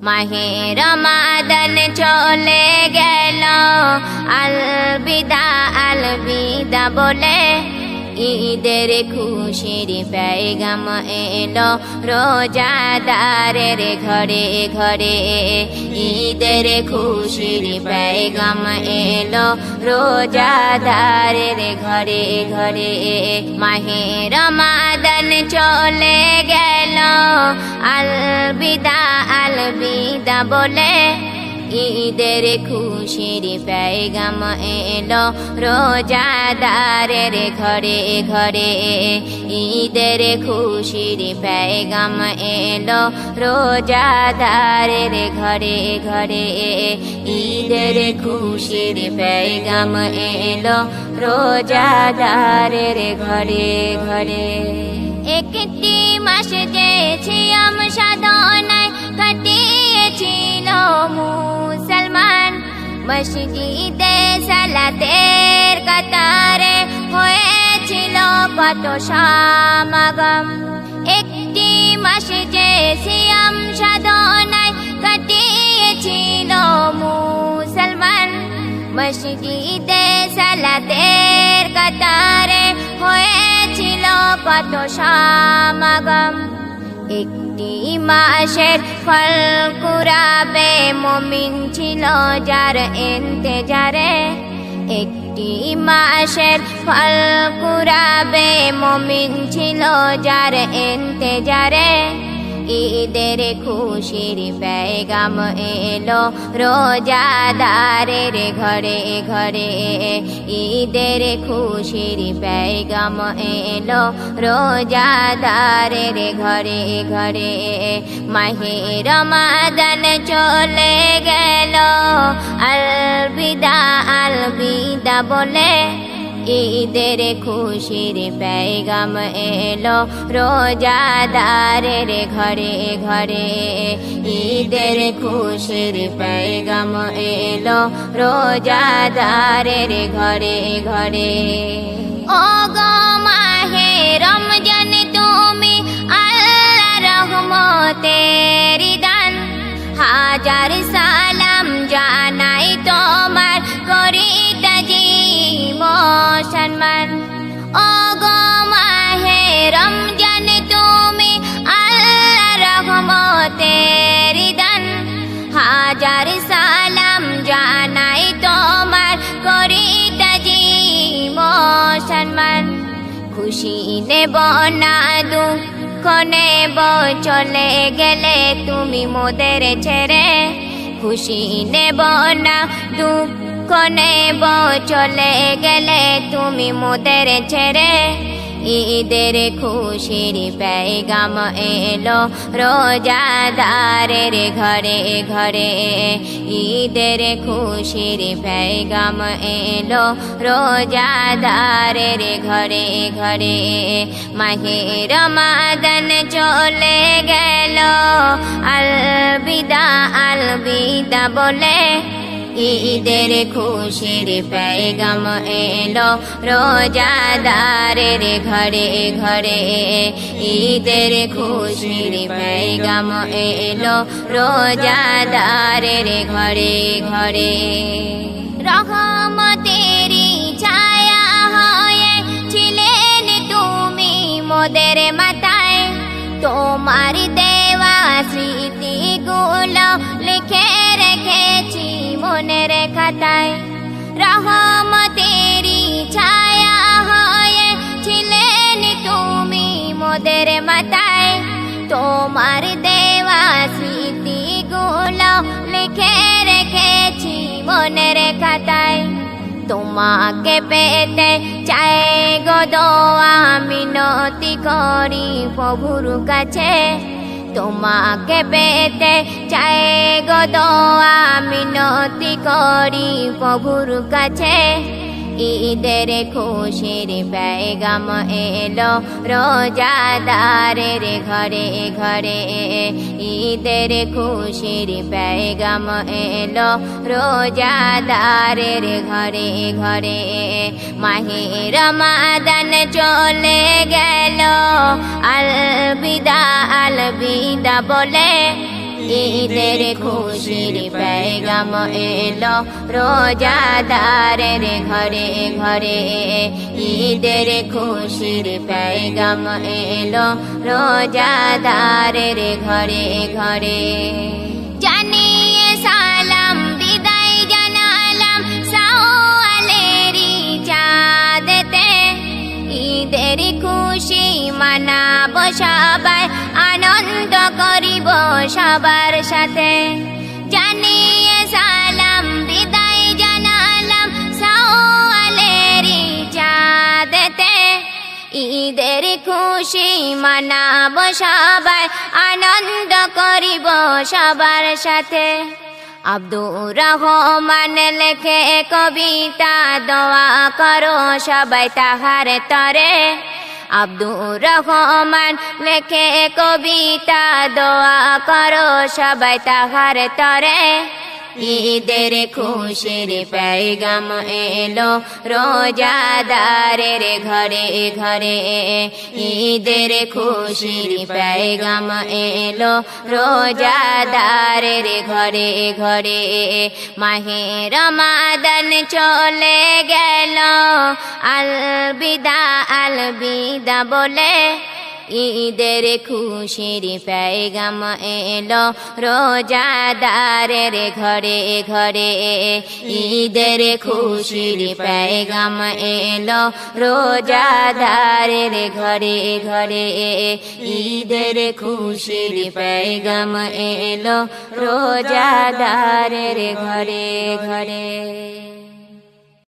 মাহের মাদন চলে গেল। আলবিদা আলবিদা বলে, ঈদের খুশির পেগাম এলো রোজাদারের ঘরে ঘরে। ঈদের খুশির পেগাম এলো রোজাদারের ঘরে ঘরে। মাহের মাদন চলে গেল। আলবিদা আলবিদা বলে, ঈদের খুশির পেগাম এলো, রোজাদারের ঘরে ঘরে। ঈদের খুশির পেগাম এলো, রোজাদারের ঘরে ঘরে। ঈদের খুশির পেগাম এলো, রোজাদারের ঘরে ঘরে। একটি মাস যে ছিয়াম সাধনায় কাটিয়েছিল মুসলমান মসজিদে সালাতের কাতারে হয়েছিল কত সমাগম। একটি মাস যে সিয়াম সাধনায় কাটিয়েছিল মুসলমান মসজিদে সালাতের কাতারে হয়েছিল কত সমাগম। একটি মাসের ফল কুরাবে মমিন ছিল যার এন্তেজারে একটি মাসের ফল কুরাবে মমিন ছিল যার এন্তেজারে ঈদের খুশির পেগাম এলো রোজাদারের ঘরে ঘরে। ঈদের খুশির পেগাম এলো রোজাদারের ঘরে ঘরে। মাহের মাদন চলে গেল, আলবিদা আলবিদা বলে ঈদের খুশির পেগাম এলো। রোজাদারের ঘরে ঘরে ঈদের খুশির পেগাম এলো। রোজাদারের ঘরে ঘরে। ও গো মাহে রমজান, তুমি আল্লাহ রহমতের দান। হাজার নেব না দুঃখ নেব, চলে গেলে তুমি মোদের ছেড়ে খুশি নেব না দুঃখ নেব, চলে গেলে তুমি মোদের ছেড়ে ঈদের খুশির পেগাম এলো রোজাদারের ঘরে ঘরে। ঈদের খুশির পেগাম এলো রোজাদারের ঘরে ঘরে। মাহের মাদন চলে গেল, আলবিদা আলবিদা বলে ঈদের খুশির পেগাম এলো, রোজাদারের ঘরে ঘরে। ঈদের খুশির পেগাম এলো, রোজাদারের ঘরে ঘরে। রহমতেরি ছায়া হয়ে ছিলেন তুমি মোদের মাথায়। তোমার মনের খাতায় রহমতেরি ছায়া হয়ে ছিলেন তুমি মোদের মাথায়। তোমার দেওয়া স্মৃতিগুলো লিখে রেখেছি মনের খাতায় তোমাকে পেতে চাই গো দোয়া, মিনতি করি প্রভুর কাছে। তোমাকে পেতে চাই গো দোয়া, মিনতি করি প্রভুর কাছে। ঈদের খুশির বেগম এলো রোজাদারের ঘরে ঘরে। ঈদের খুশির বেগম এলো রোজাদারের ঘরে ঘরে। মাহের মাদান চলে গেল আলবিদা আলবিদা বলে ঈদের খুশির পেগাম এলো রোজাদারের ঘরে ঘরে ঈদের খুশির পেগাম এলো রোজাদারের ঘরে ঘরে সবার সাথে। জানিয়ে সালাম, বিদায় জানালাম সাওয়ালেরি চাঁদেতে ঈদের খুশি মানাব সবাই, আনন্দ করিব সবার সাথে। আব্দুর রহমান লেখে কবিতা, দোয়া করো সবাই তাহার তরে। আব্দুর রহমান লেখে কবিতা দোয়া করো সবাই তাহার তরে। ঈদের খুশির পেগাম এলো, রোজাদারের ঘরে ঘরে। ঈদের খুশির পেগাম এলো, রোজাদারের ঘরে ঘরে। মাহের মাদন চলে গেল, আলবিদা আলবিদা বলে ঈদের খুশির পেগাম এলো, রোজাদারের ঘরে ঘরে। ঈদের খুশির পেগাম এলো, রোজাদারের ঘরে ঘরে। ঈদের খুশির পেগাম এলো, রোজাদারের ঘরে ঘরে।